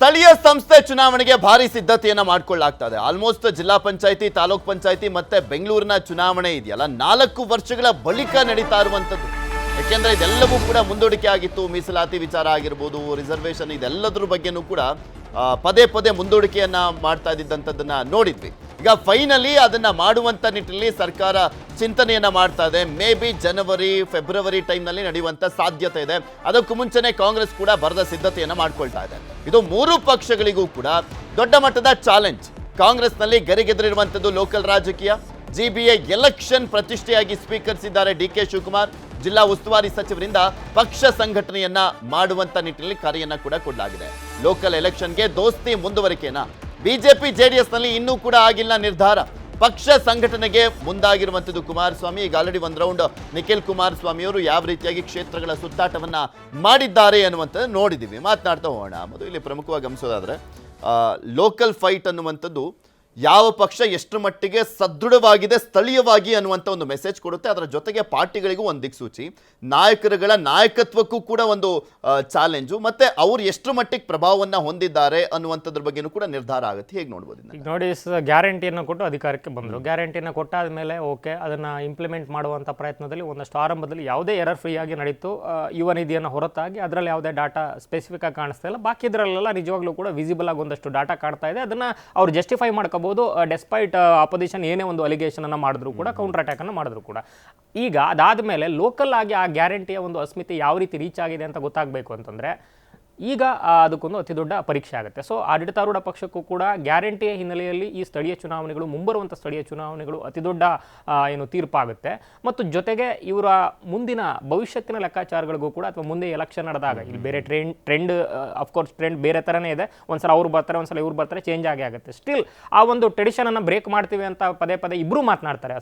ಸ್ಥಳೀಯ ಸಂಸ್ಥೆ ಚುನಾವಣೆಗೆ ಭಾರಿ ಸಿದ್ಧತೆಯನ್ನು ಮಾಡಿಕೊಳ್ಳಾಗ್ತದೆ. ಆಲ್ಮೋಸ್ಟ್ ಜಿಲ್ಲಾ ಪಂಚಾಯತಿ, ತಾಲೂಕ್ ಪಂಚಾಯತಿ ಮತ್ತೆ ಬೆಂಗಳೂರಿನ ಚುನಾವಣೆ ಇದೆಯಲ್ಲ, ನಾಲ್ಕು ವರ್ಷಗಳ ಬಳಿಕ ನಡೀತಾ ಇರುವಂತದ್ದು ಯಾಕೆಂದ್ರೆ ಇದೆಲ್ಲವೂ ಕೂಡ ಮುಂದೂಡಿಕೆ ಆಗಿತ್ತು. ಮೀಸಲಾತಿ ವಿಚಾರ ಆಗಿರ್ಬೋದು ರಿಸರ್ವೇಷನ್ ಇದೆಲ್ಲದ್ರ ಬಗ್ಗೆನೂ ಕೂಡ ಪದೇ ಪದೇ ಮುಂದೂಡಿಕೆಯನ್ನ ಮಾಡ್ತಾ ಇದ್ದಂಥದ್ದನ್ನ ನೋಡಿದ್ವಿ. ಈಗ ಫೈನಲಿ ಅದನ್ನ ಮಾಡುವಂತ ನಿಟ್ಟಿನಲ್ಲಿ ಸರ್ಕಾರ ಚಿಂತನೆಯನ್ನ ಮಾಡ್ತಾ ಇದೆ. ಮೇ ಬಿ ಜನವರಿ ಫೆಬ್ರವರಿ ಟೈಮ್ನಲ್ಲಿ ನಡೆಯುವಂತ ಸಾಧ್ಯತೆ ಇದೆ. ಅದಕ್ಕೂ ಮುಂಚೆನೆ ಕಾಂಗ್ರೆಸ್ ಕೂಡ ಬರದ ಸಿದ್ಧತೆಯನ್ನು ಮಾಡ್ಕೊಳ್ತಾ ಇದೆ. ಇದು ಮೂರು ಪಕ್ಷಗಳಿಗೂ ಕೂಡ ದೊಡ್ಡ ಮಟ್ಟದ ಚಾಲೆಂಜ್ ಕಾಂಗ್ರೆಸ್ನಲ್ಲಿ ಗರಿಗೆದರಿರುವಂಥದ್ದು ಲೋಕಲ್ ರಾಜಕೀಯ. ಜಿ ಬಿ ಎ ಎಲೆಕ್ಷನ್ ಪ್ರತಿಷ್ಠೆಯಾಗಿ ಸ್ವೀಕರಿಸಿದ್ದಾರೆ ಡಿ ಕೆ ಶಿವಕುಮಾರ್. ಜಿಲ್ಲಾ ಉಸ್ತುವಾರಿ ಸಚಿವರಿಂದ ಪಕ್ಷ ಸಂಘಟನೆಯನ್ನ ಮಾಡುವಂತ ನಿಟ್ಟಿನಲ್ಲಿ ಕರೆಯನ್ನ ಕೂಡ ಕೊಡಲಾಗಿದೆ. ಲೋಕಲ್ ಎಲೆಕ್ಷನ್ಗೆ ದೋಸ್ತಿ ಮುಂದುವರಿಕೆನ ಬಿಜೆಪಿ ಜೆಡಿಎಸ್ನಲ್ಲಿ ಇನ್ನೂ ಕೂಡ ಆಗಿಲ್ಲ ನಿರ್ಧಾರ. ಪಕ್ಷ ಸಂಘಟನೆಗೆ ಮುಂದಾಗಿರುವಂಥದ್ದು ಕುಮಾರಸ್ವಾಮಿ. ಈಗ ಆಲ್ರೆಡಿ ಒಂದು ರೌಂಡ್ ನಿಖಿಲ್ ಕುಮಾರಸ್ವಾಮಿ ಅವರು ಯಾವ ರೀತಿಯಾಗಿ ಕ್ಷೇತ್ರಗಳ ಸುತ್ತಾಟವನ್ನ ಮಾಡಿದ್ದಾರೆ ಅನ್ನುವಂಥದ್ದು ನೋಡಿದ್ದೀವಿ. ಮಾತನಾಡ್ತಾ ಹೋಗೋಣ. ಮೊದಲು ಇಲ್ಲಿ ಪ್ರಮುಖವಾಗಿ ಗಮನಿಸೋದಾದ್ರೆ ಲೋಕಲ್ ಫೈಟ್ ಅನ್ನುವಂಥದ್ದು ಯಾವ ಪಕ್ಷ ಎಷ್ಟು ಮಟ್ಟಿಗೆ ಸದೃಢವಾಗಿದೆ, ಸ್ಥಳೀಯವಾಗಿ ಅನ್ನುವಂಥ ಒಂದು ಮೆಸೇಜ್ ಕೊಡುತ್ತೆ. ಅದರ ಜೊತೆಗೆ ಪಾರ್ಟಿಗಳಿಗೂ ಒಂದು ದಿಕ್ಸೂಚಿ. ನಾಯಕರುಗಳ ನಾಯಕತ್ವಕ್ಕೂ ಕೂಡ ಒಂದು ಚಾಲೆಂಜು ಮತ್ತೆ ಅವ್ರು ಎಷ್ಟು ಮಟ್ಟಿಗೆ ಪ್ರಭಾವವನ್ನು ಹೊಂದಿದ್ದಾರೆ ಅನ್ನುವಂಥದ್ರ ಬಗ್ಗೆನೂ ಕೂಡ ನಿರ್ಧಾರ ಆಗುತ್ತೆ. ಹೇಗೆ ನೋಡ್ಬೋದು? ನೋಡಿ ಗ್ಯಾರಂಟಿಯನ್ನು ಕೊಟ್ಟು ಅಧಿಕಾರಕ್ಕೆ ಬಂದರು. ಗ್ಯಾರಂಟಿನ ಕೊಟ್ಟಾದ ಮೇಲೆ, ಓಕೆ, ಅದನ್ನು ಇಂಪ್ಲಿಮೆಂಟ್ ಮಾಡುವಂಥ ಪ್ರಯತ್ನದಲ್ಲಿ ಒಂದಷ್ಟು ಆರಂಭದಲ್ಲಿ ಯಾವುದೇ ಎರರ್ ಫ್ರೀ ಆಗಿ ನಡೀತು. ಯುವ ನಿಧಿಯನ್ನು ಹೊರತಾಗಿ ಅದರಲ್ಲಿ ಯಾವುದೇ ಡಾಟಾ ಸ್ಪೆಸಿಫಿಕ್ ಆಗಿ ಕಾಣಿಸ್ತಾ ಇಲ್ಲ. ಬಾಕಿ ಇದರಲ್ಲೆಲ್ಲ ನಿಜವಾಗ್ಲೂ ಕೂಡ ವಿಸಿಬಲ್ ಆಗಿ ಒಂದಷ್ಟು ಡಾಟಾ ಕಾಣ್ತಾ ಇದೆ. ಅದನ್ನು ಅವ್ರು ಜಸ್ಟಿಫೈ ಮಾಡ್ಕೋಬಹುದು. ಡೆಸ್ಪೈಟ್ ಅಪೋಸಿಷನ್ ಏನೇ ಒಂದು ಅಲಿಗೇಷನ್ ಅನ್ನು ಮಾಡಿದ್ರು ಕೂಡ ಕೌಂಟರ್ ಅಟ್ಯಾಕ್ ಅನ್ನು ಮಾಡಿದ್ರು ಕೂಡ. ಈಗ ಅದಾದ ಮೇಲೆ ಲೋಕಲ್ ಆಗಿ ಆ ಗ್ಯಾರಂಟಿಯ ಒಂದು ಅಸ್ಮಿತೆ ಯಾವ ರೀತಿ ರೀಚ್ ಆಗಿದೆ ಅಂತ ಗೊತ್ತಾಗಬೇಕು ಅಂತಂದ್ರೆ ಈಗ ಅದಕ್ಕೊಂದು ಅತಿ ದೊಡ್ಡ ಪರೀಕ್ಷೆ ಆಗುತ್ತೆ. ಸೊ ಆಡಳಿತಾರೂಢ ಪಕ್ಷಕ್ಕೂ ಕೂಡ ಗ್ಯಾರಂಟಿಯ ಹಿನ್ನೆಲೆಯಲ್ಲಿ ಈ ಸ್ಥಳೀಯ ಚುನಾವಣೆಗಳು ಮುಂಬರುವಂಥ ಸ್ಥಳೀಯ ಚುನಾವಣೆಗಳು ಅತಿ ದೊಡ್ಡ ಏನು ತೀರ್ಪಾಗುತ್ತೆ. ಮತ್ತು ಜೊತೆಗೆ ಇವರ ಮುಂದಿನ ಭವಿಷ್ಯತ್ತಿನ ಲೆಕ್ಕಾಚಾರಗಳಿಗೂ ಕೂಡ ಅಥವಾ ಮುಂದೆ ಎಲೆಕ್ಷನ್ ನಡೆದಾಗ, ಇಲ್ಲಿ ಬೇರೆ ಟ್ರೆಂಡ್ ಟ್ರೆಂಡ್ ಅಫ್ಕೋರ್ಸ್ ಟ್ರೆಂಡ್ ಬೇರೆ ಥರನೇ ಇದೆ. ಒಂದ್ಸಲ ಅವ್ರು ಬರ್ತಾರೆ, ಒಂದ್ಸಲ ಇವ್ರು ಬರ್ತಾರೆ ಚೇಂಜ್ ಆಗೇ ಆಗುತ್ತೆ. ಸ್ಟಿಲ್ ಆ ಒಂದು ಟ್ರೆಡಿಷನನ್ನು ಬ್ರೇಕ್ ಮಾಡ್ತೀವಿ ಅಂತ ಪದೇ ಪದೇ ಇಬ್ಬರು ಮಾತನಾಡ್ತಾರೆ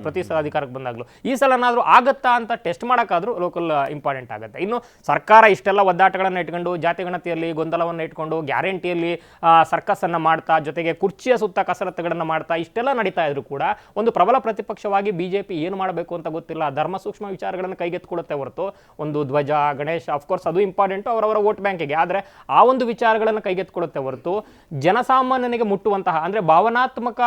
ಪ್ರತಿ- ಸಲ ಅಧಿಕಾರಕ್ಕೆ ಬಂದಾಗಲೂ. ಈ ಸಲನಾದರೂ ಆಗತ್ತಾ ಅಂತ ಟೆಸ್ಟ್ ಮಾಡೋಕ್ಕಾದರೂ ಲೋಕಲ್ ಇಂಪಾರ್ಟೆಂಟ್ ಆಗುತ್ತೆ. ಇನ್ನು ಸರ್ಕಾರ ಇಷ್ಟೆಲ್ಲ ಒದ್ದಾಟಗಳನ್ನು ಇಟ್ಕೊಂಡು ಜಾತಿ ಗಣತಿಯಲ್ಲಿ ಗೊಂದಲವನ್ನು ಇಟ್ಕೊಂಡು ಗ್ಯಾರಂಟಿಯಲ್ಲಿ ಸರ್ಕಸನ್ನು ಮಾಡ್ತಾ ಜೊತೆಗೆ ಕುರ್ಚಿಯ ಸುತ್ತ ಕಸರತ್ತುಗಳನ್ನು ಮಾಡ್ತಾ ಇಷ್ಟೆಲ್ಲ ನಡೀತಾ ಇದ್ರು ಕೂಡ ಒಂದು ಪ್ರಬಲ ಪ್ರತಿಪಕ್ಷವಾಗಿ ಬಿಜೆಪಿ ಏನು ಮಾಡಬೇಕು ಅಂತ ಗೊತ್ತಿಲ್ಲ. ಧರ್ಮ ಸೂಕ್ಷ್ಮ ವಿಚಾರಗಳನ್ನು ಕೈಗೆತ್ತಿಕೊಳ್ಳುತ್ತೆ ಹೊರತು ಒಂದು ಧ್ವಜ ಗಣೇಶ ಅಫ್ಕೋರ್ಸ್ ಅದು ಇಂಪಾರ್ಟೆಂಟು ಅವರವರ ವೋಟ್ ಬ್ಯಾಂಕಿಗೆ ಆದರೆ ಆ ಒಂದು ವಿಚಾರಗಳನ್ನು ಕೈಗೆತ್ತಿಕೊಳ್ಳುತ್ತೆ ಹೊರತು ಜನಸಾಮಾನ್ಯನಿಗೆ ಮುಟ್ಟುವಂತಹ ಅಂದ್ರೆ ಭಾವನಾತ್ಮಕ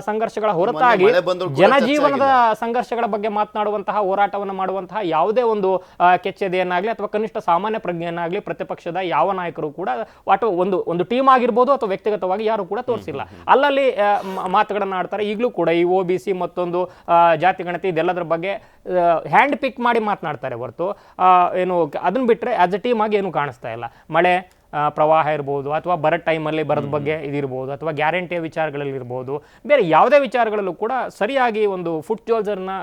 ಸಂಘರ್ಷಗಳ ಹೊರತಾಗಿ ಜನಜೀವನದ ಸಂಘರ್ಷಗಳ ಬಗ್ಗೆ ಮಾತನಾಡುವಂತಹ ಹೋರಾಟವನ್ನು ಮಾಡುವಂತಹ ಯಾವುದೇ ಒಂದು ಕೆಚ್ಚೆದೆಯನ್ನಾಗಲಿ ಅಥವಾ ಕನಿಷ್ಠ ಸಾಮಾನ್ಯ ಪ್ರಜ್ಞೆಯನ್ನಾಗಲಿ ಪ್ರತಿಪಕ್ಷದ ಯಾವ ನಾಯಕರು ಕೂಡ ಅಥವಾ ಒಂದು ಒಂದು ಟೀಮ್ ಆಗಿರ್ಬೋದು ಅಥವಾ ವ್ಯಕ್ತಿಗತವಾಗಿ ಯಾರು ಕೂಡ ತೋರಿಸಿಲ್ಲ. ಅಲ್ಲಲ್ಲಿ ಮಾತುಗಳನ್ನು ಆಡ್ತಾರೆ. ಈಗಲೂ ಕೂಡ ಈ ಓ ಬಿ ಸಿ ಮತ್ತೊಂದು ಜಾತಿ ಗಣತಿ ಇದೆಲ್ಲದರ ಬಗ್ಗೆ ಹ್ಯಾಂಡ್ ಪಿಕ್ ಮಾಡಿ ಮಾತನಾಡ್ತಾರೆ ಹೊರತು. ಏನು ಅದನ್ನ ಬಿಟ್ಟರೆ ಆಸ್ ಎ ಟೀಮ್ ಆಗಿ ಏನು ಕಾಣಿಸ್ತಾ ಇಲ್ಲ. ಮಳೆ ಪ್ರವಾಹ ಇರ್ಬೋದು ಅಥವಾ ಬರೋ ಟೈಮಲ್ಲಿ ಬರದ ಬಗ್ಗೆ ಇದಿರ್ಬೋದು ಅಥವಾ ಗ್ಯಾರಂಟಿಯ ವಿಚಾರಗಳಲ್ಲಿ ಇರ್ಬೋದು. ಬೇರೆ ಯಾವುದೇ ವಿಚಾರಗಳಲ್ಲೂ ಕೂಡ ಸರಿಯಾಗಿ ಒಂದು ಫುಟ್ ಜೋಲ್ಸರ್ನ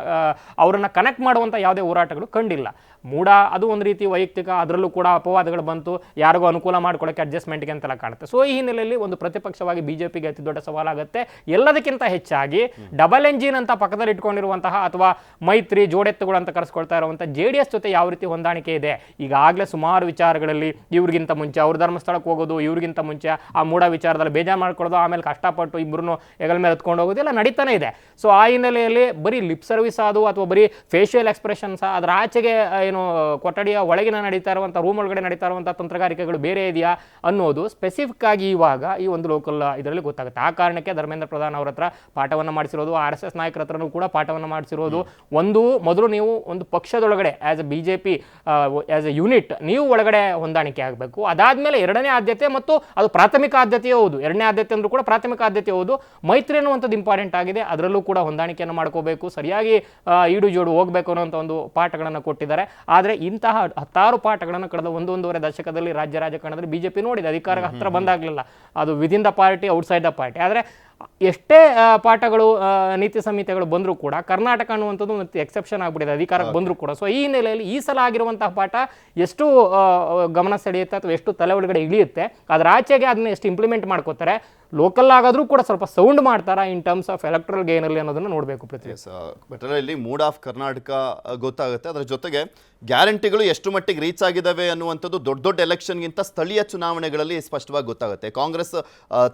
ಅವರನ್ನು ಕನೆಕ್ಟ್ ಮಾಡುವಂಥ ಯಾವುದೇ ಹೋರಾಟಗಳು ಕಂಡಿಲ್ಲ. ಮೂಡ, ಅದು ಒಂದು ರೀತಿ ವೈಯಕ್ತಿಕ, ಅದರಲ್ಲೂ ಕೂಡ ಅಪವಾದಗಳು ಬಂತು, ಯಾರಿಗೂ ಅನುಕೂಲ ಮಾಡ್ಕೊಳ್ಳೋಕೆ ಅಡ್ಜಸ್ಟ್ಮೆಂಟ್ಗೆ ಅಂತೆಲ್ಲ ಕಾಣುತ್ತೆ. ಸೊ ಈ ಹಿನ್ನೆಲೆಯಲ್ಲಿ ಒಂದು ಪ್ರತಿಪಕ್ಷವಾಗಿ ಬಿಜೆಪಿಗೆ ಅತಿ ದೊಡ್ಡ ಸವಾಲಾಗುತ್ತೆ. ಎಲ್ಲದಕ್ಕಿಂತ ಹೆಚ್ಚಾಗಿ ಡಬಲ್ ಎಂಜಿನ್ ಅಂತ ಪಕ್ಕದಲ್ಲಿ ಇಟ್ಕೊಂಡಿರುವಂತಹ ಅಥವಾ ಮೈತ್ರಿ, ಜೋಡೆತ್ತುಗಳು ಅಂತ ಕರೆಸ್ಕೊಳ್ತಾ ಇರುವಂಥ ಜೆ ಡಿ ಎಸ್ ಜೊತೆ ಯಾವ ರೀತಿ ಹೊಂದಾಣಿಕೆ ಇದೆ? ಈಗಾಗಲೇ ಸುಮಾರು ವಿಚಾರಗಳಲ್ಲಿ ಇವ್ರಿಗಿಂತ ಮುಂಚೆ ಅವ್ರ ಧರ್ಮಸ್ಥಳಕ್ಕೆ ಹೋಗೋದು, ಇವ್ರಿಗಿಂತ ಮುಂಚೆ ಆ ಮೂಡ ವಿಚಾರದಲ್ಲಿ ಬೇಜಾರು ಮಾಡ್ಕೊಳ್ಳೋದು, ಆಮೇಲೆ ಕಷ್ಟಪಟ್ಟು ಇಬ್ಬರು ಹೆಗಲ ಮೇಲೆ ಹತ್ಕೊಂಡು ಹೋಗೋದು, ಎಲ್ಲ ನಡೀತಾನೆ ಇದೆ. ಸೊ ಆ ಹಿನ್ನೆಲೆಯಲ್ಲಿ ಬರೀ ಲಿಪ್ ಸರ್ವಿಸ್ ಅದು ಅಥವಾ ಬರೀ ಫೇಶಿಯಲ್ ಎಕ್ಸ್ಪ್ರೆಷನ್ಸ್ ಅದರ ಆಚೆಗೆ ಏನು ಕೊಠಡಿಯ ಒಳಗಿನ ನಡೀತಾ ಇರುವಂಥ ರೂಮ್ ಒಳಗಡೆ ನಡೀತಾ ಇರುವಂಥ ತಂತ್ರಗಾರಿಕೆಗಳು ಬೇರೆ ಇದೆಯಾ ಅನ್ನೋದು ಸ್ಪೆಸಿಫಿಕ್ ಆಗಿ ಇವಾಗ ಈ ಒಂದು ಲೋಕಲ್ ಇದರಲ್ಲಿ ಗೊತ್ತಾಗುತ್ತೆ. ಆ ಕಾರಣಕ್ಕೆ ಧರ್ಮೇಂದ್ರ ಪ್ರಧಾನ್ ಅವರ ಹತ್ರ ಪಾಠವನ್ನು ಮಾಡಿಸಿರೋದು ಆರ್ ಎಸ್ ಎಸ್ ನಾಯಕರ ಹತ್ರನೂ ಕೂಡ ಪಾಠವನ್ನು ಮಾಡಿಸಿರೋದು. ಒಂದು ಮೊದಲು ನೀವು ಒಂದು ಪಕ್ಷದೊಳಗಡೆ as a B J P as a unit ನೀವು ಒಳಗಡೆ ಹೊಂದಾಣಿಕೆ ಆಗಬೇಕು. ಅದಾದಮೇಲೆ ಎರಡನೇ ಆದ್ಯತೆ ಮತ್ತು ಅದು ಪ್ರಾಥಮಿಕ ಆದ್ಯತೆ ಹೌದು. ಎರಡನೇ ಆದ್ಯತೆ ಅಂದ್ರೂ ಕೂಡ ಪ್ರಾಥಮಿಕ ಆದ್ಯತೆ ಹೌದು. ಮೈತ್ರಿ ಅನ್ನುವಂಥದ್ದು ಇಂಪಾರ್ಟೆಂಟ್ ಆಗಿದೆ. ಅದರಲ್ಲೂ ಕೂಡ ಹೊಂದಾಣಿಕೆಯನ್ನು ಮಾಡ್ಕೋಬೇಕು. ಸರಿಯಾಗಿ ಈಡು ಜೋಡು ಹೋಗಬೇಕು ಅನ್ನೋಂಥ ಒಂದು ಪಾಠಗಳನ್ನು ಕೊಟ್ಟಿದ್ದಾರೆ. ಆದರೆ ಇಂತಹ ಹತ್ತಾರು ಪಾಠಗಳನ್ನು ಕಳೆದ ಒಂದೊಂದೂವರೆ ದಶಕದಲ್ಲಿ ರಾಜ್ಯ ರಾಜಕಾರಣದಲ್ಲಿ ಬಿಜೆಪಿ ನೋಡಿದೆ. ಅಧಿಕಾರಕ್ಕೆ ಹತ್ರ ಬಂದಾಗಲಿಲ್ಲ. ಅದು within the party outside the party ಆದರೆ ಎಷ್ಟೇ ಪಾಠಗಳು ನೀತಿ ಸಂಹಿತೆಗಳು ಬಂದರೂ ಕೂಡ ಕರ್ನಾಟಕ ಅನ್ನುವಂಥದ್ದು ಒಂದು ಎಕ್ಸೆಪ್ಷನ್ ಆಗಿಬಿಟ್ಟಿದೆ ಅಧಿಕಾರಕ್ಕೆ ಬಂದರೂ ಕೂಡ. ಸೊ ಈ ಹಿನ್ನೆಲೆಯಲ್ಲಿ ಈ ಸಲ ಆಗಿರುವಂತಹ ಪಾಠ ಎಷ್ಟು ಗಮನ ಸೆಳೆಯುತ್ತೆ ಅಥವಾ ಎಷ್ಟು ತಲೆ ಒಳಗಡೆ ಇಳಿಯುತ್ತೆ ಅದರ ಆಚೆಗೆ ಅದನ್ನ ಎಷ್ಟು ಇಂಪ್ಲಿಮೆಂಟ್ ಮಾಡ್ಕೋತಾರೆ ಲೋಕಲ್ ಆಗಾದರೂ ಕೂಡ ಸ್ವಲ್ಪ ಸೌಂಡ್ ಮಾಡ್ತಾರಾ ಇನ್ ಟರ್ಮ್ಸ್ ಆಫ್ ಎಲೆಕ್ಟ್ರಲ್ ಗೇನಲ್ಲಿ ಅನ್ನೋದನ್ನು ನೋಡಬೇಕು ಪ್ರತಿ ಇಲ್ಲಿ ಮೂಡ್ ಆಫ್ ಕರ್ನಾಟಕ ಗೊತ್ತಾಗುತ್ತೆ. ಅದರ ಜೊತೆಗೆ ಗ್ಯಾರಂಟಿಗಳು ಎಷ್ಟು ಮಟ್ಟಿಗೆ ರೀಚ್ ಆಗಿದ್ದಾವೆ ಅನ್ನುವಂಥದ್ದು ದೊಡ್ಡ ದೊಡ್ಡ ಎಲೆಕ್ಷನ್ಗಿಂತ ಸ್ಥಳೀಯ ಚುನಾವಣೆಗಳಲ್ಲಿ ಸ್ಪಷ್ಟವಾಗಿ ಗೊತ್ತಾಗುತ್ತೆ. ಕಾಂಗ್ರೆಸ್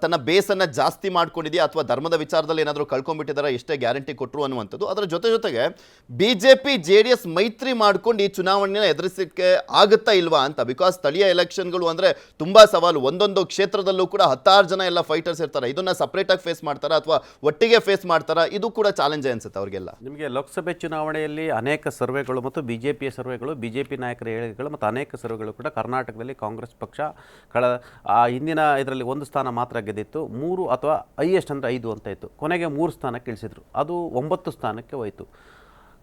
ತನ್ನ ಬೇಸನ್ನು ಜಾಸ್ತಿ ಮಾಡ್ಕೊಂಡಿದೆ. ಅಥವಾ ಧರ್ಮದ ವಿಚಾರದಲ್ಲಿ ಏನಾದರೂ ಕಳ್ಕೊಂಡ್ಬಿಟ್ಟಿದಾರ, ಎಷ್ಟೇ ಗ್ಯಾರಂಟಿ ಕೊಟ್ಟರು ಅನ್ನುವಂಥದ್ದು. ಅದರ ಜೊತೆ ಜೊತೆಗೆ ಬಿಜೆಪಿ, ಜೆ ಡಿ ಎಸ್ ಮೈತ್ರಿ ಮಾಡ್ಕೊಂಡು ಈ ಚುನಾವಣೆಯನ್ನು ಎದುರಿಸಲಿಕ್ಕೆ ಆಗುತ್ತಾ ಇಲ್ವಾ ಅಂತ ಬಿಕಾಸ್ ಸ್ಥಳೀಯ ಎಲೆಕ್ಷನ್ಗಳು ಅಂದ್ರೆ ತುಂಬಾ ಸವಾಲು. ಒಂದೊಂದು ಕ್ಷೇತ್ರದಲ್ಲೂ ಕೂಡ ಹತ್ತಾರು ಜನ ಎಲ್ಲ ಫೈಟರ್ಸ್ ಇರ್ತಾರೆ. ಇದನ್ನ ಸಪ್ರೇಟಾಗಿ ಫೇಸ್ ಮಾಡ್ತಾರಾ ಅಥವಾ ಒಟ್ಟಿಗೆ ಫೇಸ್ ಮಾಡ್ತಾರಾ? ಇದು ಕೂಡ ಚಾಲೆಂಜ್ ಅನ್ಸುತ್ತೆ ಅವ್ರಿಗೆಲ್ಲ. ನಿಮಗೆ ಲೋಕಸಭೆ ಚುನಾವಣೆಯಲ್ಲಿ ಅನೇಕ ಸರ್ವೆಗಳು ಮತ್ತು ಬಿ ಜೆ ಪಿಯ ಸರ್ವೆಗಳು ಬಿ ಜೆ ಪಿ ನಾಯಕರ ಹೇಳಿಕೆಗಳು ಮತ್ತು ಅನೇಕ ಸರ್ವೆಗಳು ಕೂಡ ಕರ್ನಾಟಕದಲ್ಲಿ ಕಾಂಗ್ರೆಸ್ ಪಕ್ಷ ಕಳೆದ, ಆ ಹಿಂದಿನ ಇದರಲ್ಲಿ ಒಂದು ಸ್ಥಾನ ಮಾತ್ರ ಗೆದ್ದಿತ್ತು. ಮೂರು ಅಥವಾ ಹೈಯೆಸ್ಟ್ ಅಂದರೆ ಐದು ಅಂತ ಇತ್ತು. ಕೊನೆಗೆ ಮೂರು ಸ್ಥಾನಕ್ಕೆ ಇಳಿಸಿದ್ರು. ಅದು ಒಂಬತ್ತು ಸ್ಥಾನಕ್ಕೆ ಹೋಯಿತು.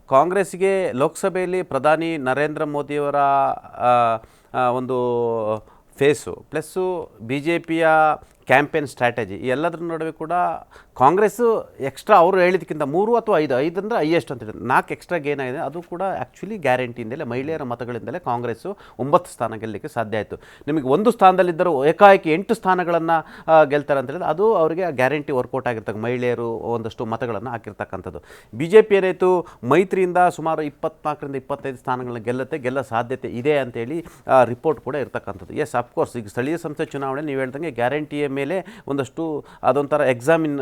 ಕಾಂಗ್ರೆಸ್ಗೆ ಲೋಕಸಭೆಯಲ್ಲಿ ಪ್ರಧಾನಿ ನರೇಂದ್ರ ಮೋದಿಯವರ ಒಂದು ಫೇಸು, ಪ್ಲಸ್ಸು ಬಿ ಜೆ ಪಿಯ ಕ್ಯಾಂಪೇನ್ ಸ್ಟ್ರಾಟಜಿ, ಈ ಎಲ್ಲದರ ನಡುವೆ ಕೂಡ ಕಾಂಗ್ರೆಸ್ಸು ಎಕ್ಸ್ಟ್ರಾ ಅವರು ಹೇಳಿದಕ್ಕಿಂತ ಮೂರು ಅಥವಾ ಐದು ಐದು ಅಂದರೆ ಹೈಯೆಸ್ಟ್ ಅಂತ ಹೇಳಿದ್ರು. ನಾಲ್ಕು ಎಕ್ಸ್ಟ್ರಾ ಗೇನ್ ಆಗಿದೆ. ಅದು ಕೂಡ ಆ್ಯಕ್ಚುಲಿ ಗ್ಯಾರಂಟಿಯಿಂದಲೇ ಮಹಿಳೆಯರ ಮತಗಳಿಂದಲೇ ಕಾಂಗ್ರೆಸ್ಸು ಒಂಬತ್ತು ಸ್ಥಾನ ಗೆಲ್ಲಲಿಕ್ಕೆ ಸಾಧ್ಯ ಆಯಿತು. ನಿಮಗೆ ಒಂದು ಸ್ಥಾನದಲ್ಲಿದ್ದರೂ ಏಕಾಏಕಿ ಎಂಟು ಸ್ಥಾನಗಳನ್ನು ಗೆಲ್ತಾರೆ ಅಂತ ಹೇಳಿದ್ರೆ ಅದು ಅವರಿಗೆ ಗ್ಯಾರಂಟಿ ವರ್ಕೌಟ್ ಆಗಿರ್ತಕ್ಕ ಮಹಿಳೆಯರು ಒಂದಷ್ಟು ಮತಗಳನ್ನು ಹಾಕಿರ್ತಕ್ಕಂಥದ್ದು. ಬಿ ಜೆ ಪಿ ಏನಾಯಿತು? ಮೈತ್ರಿಯಿಂದ ಸುಮಾರು ಇಪ್ಪತ್ನಾಲ್ಕರಿಂದ ಇಪ್ಪತ್ತೈದು ಸ್ಥಾನಗಳನ್ನ ಗೆಲ್ಲುತ್ತೆ ಗೆಲ್ಲ ಸಾಧ್ಯತೆ ಇದೆ ಅಂತೇಳಿ ರಿಪೋರ್ಟ್ ಕೂಡ ಇರ್ತಕ್ಕಂಥದ್ದು. ಎಸ್ ಅಫ್ಕೋರ್ಸ್ ಈಗ ಸ್ಥಳೀಯ ಸಂಸ್ಥೆ ಚುನಾವಣೆ, ನೀವು ಹೇಳ್ದಂಗೆ ಗ್ಯಾರಂಟಿಯ ಮೇಲೆ ಒಂದಷ್ಟು ಅದೊಂಥರ ಎಕ್ಸಾಮಿನ್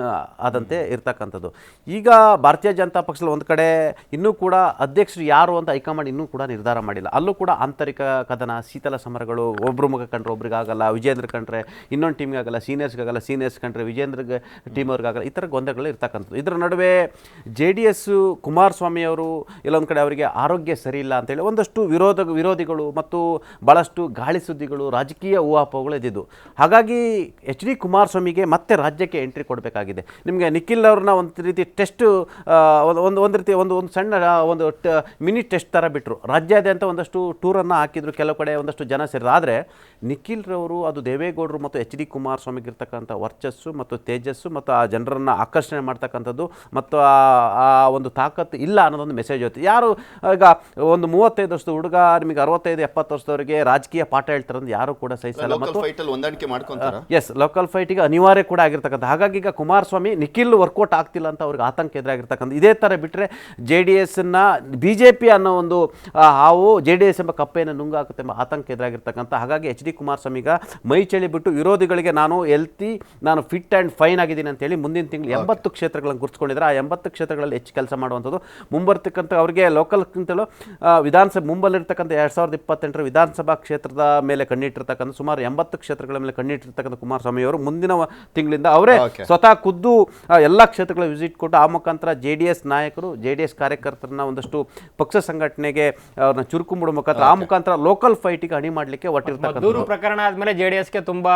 ಆದಂತೆ ಇರ್ತಕ್ಕಂಥದ್ದು. ಈಗ ಭಾರತೀಯ ಜನತಾ ಪಕ್ಷದಲ್ಲಿ ಒಂದು ಕಡೆ ಇನ್ನೂ ಕೂಡ ಅಧ್ಯಕ್ಷರು ಯಾರು ಅಂತ ಹೈಕಮಾಂಡ್ ಇನ್ನೂ ಕೂಡ ನಿರ್ಧಾರ ಮಾಡಿಲ್ಲ. ಅಲ್ಲೂ ಕೂಡ ಆಂತರಿಕ ಕದನ, ಶೀತಲ ಸಮರಗಳು, ಒಬ್ರು ಮುಖ ಕಂಡ್ರೆ ಒಬ್ರಿಗಾಗಲ್ಲ, ವಿಜೇಂದ್ರ ಕಂಡ್ರೆ ಇನ್ನೊಂದು ಟೀಮ್ಗೆ ಆಗಲ್ಲ ಸೀನಿಯರ್ಸ್ಗಾಗಲ್ಲ ಸೀನಿಯರ್ಸ್ ಕಂಡ್ರೆ ವಿಜೇಂದ್ರ ಟೀಮ್ ಅವ್ರಿಗಾಗಲ್ಲ ಈ ಥರ ಗೊಂದಲಗಳು ಇರ್ತಕ್ಕಂಥದ್ದು. ಇದರ ನಡುವೆ ಜೆ ಡಿ ಎಸ್ ಕುಮಾರಸ್ವಾಮಿ ಅವರು ಎಲ್ಲೊಂದು ಕಡೆ ಅವರಿಗೆ ಆರೋಗ್ಯ ಸರಿ ಇಲ್ಲ ಅಂತೇಳಿ ಒಂದಷ್ಟು ವಿರೋಧ, ವಿರೋಧಿಗಳು ಮತ್ತು ಭಾಳಷ್ಟು ಗಾಳಿ ಸುದ್ದಿಗಳು, ರಾಜಕೀಯ ಊಹಾಪೋಹಗಳು ಇದ್ದಿದ್ದು ಹಾಗಾಗಿ ಎಚ್ ಡಿ ಕುಮಾರಸ್ವಾಮಿಗೆ ಮತ್ತೆ ರಾಜ್ಯಕ್ಕೆ ಎಂಟ್ರಿ ಕೊಡಬೇಕಾಗಿದೆ. ನಿಮಗೆ ನಿಖಿಲ್ ಅವ್ರನ್ನ ಒಂದು ರೀತಿ ಟೆಸ್ಟ್ ಒಂದು ಒಂದು ರೀತಿ ಒಂದು ಒಂದು ಸಣ್ಣ ಒಂದು ಮಿನಿ ಟೆಸ್ಟ್ ಥರ ಬಿಟ್ಟರು ರಾಜ್ಯಾದ್ಯಂತ ಒಂದಷ್ಟು ಟೂರನ್ನು ಹಾಕಿದ್ರು, ಕೆಲವು ಕಡೆ ಒಂದಷ್ಟು ಜನ ಸೇರಿದ್ರು. ಆದರೆ ನಿಖಿಲ್ ರವರು ಅದು ದೇವೇಗೌಡರು ಮತ್ತು ಎಚ್ ಡಿ ಕುಮಾರಸ್ವಾಮಿಗೆ ಇರ್ತಕ್ಕಂಥ ವರ್ಚಸ್ಸು ಮತ್ತು ತೇಜಸ್ಸು ಮತ್ತು ಆ ಜನರನ್ನು ಆಕರ್ಷಣೆ ಮಾಡ್ತಕ್ಕಂಥದ್ದು ಮತ್ತು ಆ ಆ ಒಂದು ತಾಕತ್ತು ಇಲ್ಲ ಅನ್ನೋದೊಂದು ಮೆಸೇಜ್ ಹೋಯ್ತು ಯಾರು ಈಗ ಒಂದು ಮೂವತ್ತೈದು ವರ್ಷದ ಹುಡುಗ ನಿಮಗೆ ಅರವತ್ತೈದು ಎಪ್ಪತ್ತು ವರ್ಷದವರಿಗೆ ರಾಜಕೀಯ ಪಾಠ ಹೇಳ್ತಾರೆ ಅಂತ ಯಾರು ಕೂಡ ಸಹಿಸಲ್ಲ. ಮತ್ತು ಹೊಂದಾಣಿಕೆ ಮಾಡ್ಕೊಂತಾರ? ಎಸ್ ಲೋಕಲ್ ಫೈಟಿಗೆ ಅನಿವಾರ್ಯ ಕೂಡ ಆಗಿರ್ತಕ್ಕಂಥ. ಹಾಗಾಗಿ ಈಗ ಕುಮಾರಸ್ವಾಮಿ ನಿಖಿಲ್ ವರ್ಕೌಟ್ ಆಗ್ತಿಲ್ಲ ಅಂತ ಅವ್ರಿಗೆ ಆತಂಕ ಎದುರಾಗಿರ್ತಕ್ಕಂಥ. ಇದೇ ಥರ ಬಿಟ್ಟರೆ ಜೆ ಡಿ ಎಸ್ನ ಬಿ ಜೆ ಪಿ ಅನ್ನೋ ಒಂದು ಹಾವು ಜೆ ಡಿ ಎಸ್ ಎಂಬ ಕಪ್ಪೆಯನ್ನು ನುಂಗಾಕುತ್ತೆ ಎಂಬ ಆತಂಕ ಎದುರಾಗಿರ್ತಕ್ಕಂಥ. ಹಾಗಾಗಿ ಎಚ್ ಡಿ ಕುಮಾರಸ್ವಾಮಿಗ ಮೈ ಚಳಿ ಬಿಟ್ಟು ವಿರೋಧಿಗಳಿಗೆ ನಾನು ಎಲ್ತಿ ನಾನು ಫಿಟ್ ಆ್ಯಂಡ್ ಫೈನ್ ಆಗಿದ್ದೀನಿ ಅಂತೇಳಿ ಮುಂದಿನ ತಿಂಗಳು ಎಂಬತ್ತು ಕ್ಷೇತ್ರಗಳನ್ನು ಗುರುತಿಸ್ಕೊಂಡಿದ್ದಾರೆ. ಆ ಎಂಬತ್ತು ಕ್ಷೇತ್ರಗಳಲ್ಲಿ ಹೆಚ್ಚು ಕೆಲಸ ಮಾಡುವಂಥದ್ದು ಮುಂಬರ್ತಕ್ಕಂಥ ಅವರಿಗೆ ಲೋಕಲ್ಗಿಂತಲೂ ವಿಧಾನಸಭೆ ಮುಂಬಲ್ಲಿರ್ತಕ್ಕಂಥ ಎರಡು ಸಾವಿರದ ಇಪ್ಪತ್ತೆಂಟರ ವಿಧಾನಸಭಾ ಕ್ಷೇತ್ರದ ಮೇಲೆ ಕಣ್ಣಿಟ್ಟಿರ್ತಕ್ಕಂಥ ಸುಮಾರು ಎಂಬತ್ತು ಕ್ಷೇತ್ರಗಳ ಮೇಲೆ ಕಣ್ಣಿಟ್ಟಿರ್ತಕ್ಕಂಥ ಕುಮಾರಸ್ವಾಮಿ ಅವರು ಮುಂದಿನ ತಿಂಗಳಿಂದ ಅವರೇ ಸ್ವತಃ ಖುದ್ದು ಎಲ್ಲ ಕ್ಷೇತ್ರಗಳ ವಿಸಿಟ್ ಕೊಟ್ಟು ಆ ಮುಖಾಂತರ ಜೆ ಡಿ ಎಸ್ ನಾಯಕರು ಜೆ ಡಿ ಎಸ್ ಕಾರ್ಯಕರ್ತರನ್ನ ಒಂದಷ್ಟು ಪಕ್ಷ ಸಂಘಟನೆಗೆ ಅವ್ರನ್ನ ಚುರುಕು ಮುಖಾಂತರ ಆ ಮುಖಾಂತರ ಲೋಕಲ್ ಫೈಟಿಗೆ ಅಣಿ ಮಾಡಲಿಕ್ಕೆ ದೂರು ಪ್ರಕರಣ ಆದ್ಮೇಲೆ ಜೆಡಿಎಸ್ಗೆ ತುಂಬಾ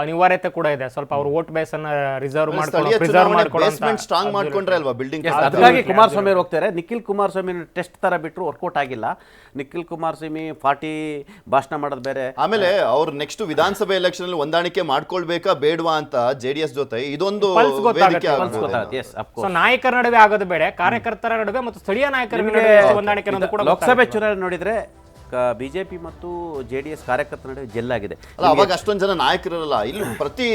ಅನಿವಾರ್ಯತೆ ಕೂಡ ಇದೆ. ಸ್ವಲ್ಪ ಅವ್ರ ವೋಟ್ ಬೇಸ್ ಅನ್ನ ರಿಸರ್ವ್ ಪ್ರಿಸರ್ವ್ ಸ್ಟ್ರಾಂಗ್ ಮಾಡ್ಕೊಂಡ್ರೆ ಅಲ್ವಾ ಬಿಲ್ಡಿಂಗ್ ಅದಕ್ಕಾಗಿ ಕುಮಾರಸ್ವಾಮಿ ಅವರು ಹೋಗ್ತಾರೆ. ನಿಖಿಲ್ ಕುಮಾರಸ್ವಾಮಿ ಟೆಸ್ಟ್ ತರ ಬಿಟ್ಟರು ವರ್ಕೌಟ್ ಆಗಿಲ್ಲ. ನಿಖಿಲ್ ಕುಮಾರಸ್ವಾಮಿ ಪಾರ್ಟಿ ಭಾಷಣ ಮಾಡೋದು ಬೇರೆ. ಆಮೇಲೆ ಅವ್ರು ನೆಕ್ಸ್ಟ್ ವಿಧಾನಸಭೆ ಎಲೆಕ್ಷನ್ ಅಲ್ಲಿ ಹೊಂದಾಣಿಕೆ ಮಾಡ್ಕೊಳ್ಬೇಕಾ ಬೇಡವಾ ಅಂತ ಜೆಡಿಎಸ್ ಜೊತೆ ಇದೊಂದು ನಾಯಕರ ನಡುವೆ ಆಗೋದು ಬೇಡ. ಕಾರ್ಯಕರ್ತರ ನಡುವೆ ಮತ್ತು ಸ್ಥಳೀಯ ನಾಯಕರ ಹೊಂದಾಣಿಕೆ ಅನ್ನೋದು ಕೂಡ ಲೋಕಸಭೆ ಚುನಾವಣೆ ನೋಡಿದ್ರೆ ಬಿಜೆಪಿ ಮತ್ತು ಜೆ ಡಿ ಎಸ್ ಕಾರ್ಯಕರ್ತರ ನಡುವೆ ಜೆಲ್ಲಾಗಿದೆ. ಅಲ್ಲ ಅವಾಗ ಅಷ್ಟೊಂದು ಜನ ನಾಯಕರಿರಲ್ಲ. ಇಲ್ಲಿ ಪ್ರತಿ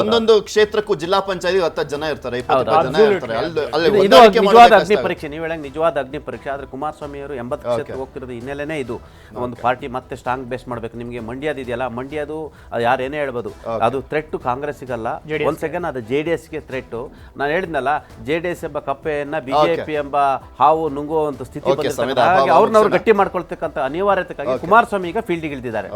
ಒಂದೊಂದು ಕ್ಷೇತ್ರಕ್ಕೂ ಜಿಲ್ಲಾ ಪಂಚಾಯತ್ ಹತ್ತು ಜನ ಇರ್ತಾರೆ ಇಪ್ಪತ್ತು ಜನ ಇರ್ತಾರೆ. ಅಲ್ಲಿ ಅಲ್ಲಿ ಇದು- ನಿಜವಾದ ಅಗ್ನಿ ಪರೀಕ್ಷೆ. ನೀವು ಹೇಳಂಗೆ ನಿಜವಾದ ಅಗ್ನಿ ಪರೀಕ್ಷೆ. ಆದ್ರೆ ಕುಮಾರಸ್ವಾಮಿ ಅವರು ಎಂಬತ್ತು ಕ್ಷೇತ್ರ ಹೋಗ್ತಿರೋದು ಹಿನ್ನೆಲೆನೇ ಇದು. ಒಂದು ಪಾರ್ಟಿ ಮತ್ತೆ ಸ್ಟ್ರಾಂಗ್ ಬೇಸ್ ಮಾಡ್ಬೇಕು. ನಿಮಗೆ ಮಂಡ್ಯದ ಇದೆಯಲ್ಲ ಮಂಡ್ಯದು ಯಾರೇನೇ ಯಾರು ಏನೇ ಹೇಳ್ಬೋದು. ಅದು ಥ್ರೆಟ್ ಕಾಂಗ್ರೆಸ್ಸಿಗಲ್ಲ. ಒಂದ್ ಸೆಕೆಂಡ್ ಅದು ಜೆ ಡಿ ಎಸ್ಗೆ ಥ್ರೆಟ್ ನಾನು ಹೇಳಿದ್ನಲ್ಲ ಜೆ ಡಿ ಎಸ್ ಎಂಬ ಕಪ್ಪೆಯನ್ನ ಬಿಜೆಪಿ ಎಂಬ ಹಾವು ನುಂಗುವಂತ ಸ್ಥಿತಿ ಅವ್ರನ್ನ ಅವ್ರು. ಗಟ್ಟಿ ಮಾಡ್ಕೊಳ್ತಕ್ಕಂಥ ಅನಿವಾರ್ಯತೆಗಾಗಿ ಕುಮಾರಸ್ವಾಮಿ ಈಗ ಫೀಲ್ಡಿಗೆ ಇಳಿದಿದ್ದಾರೆ.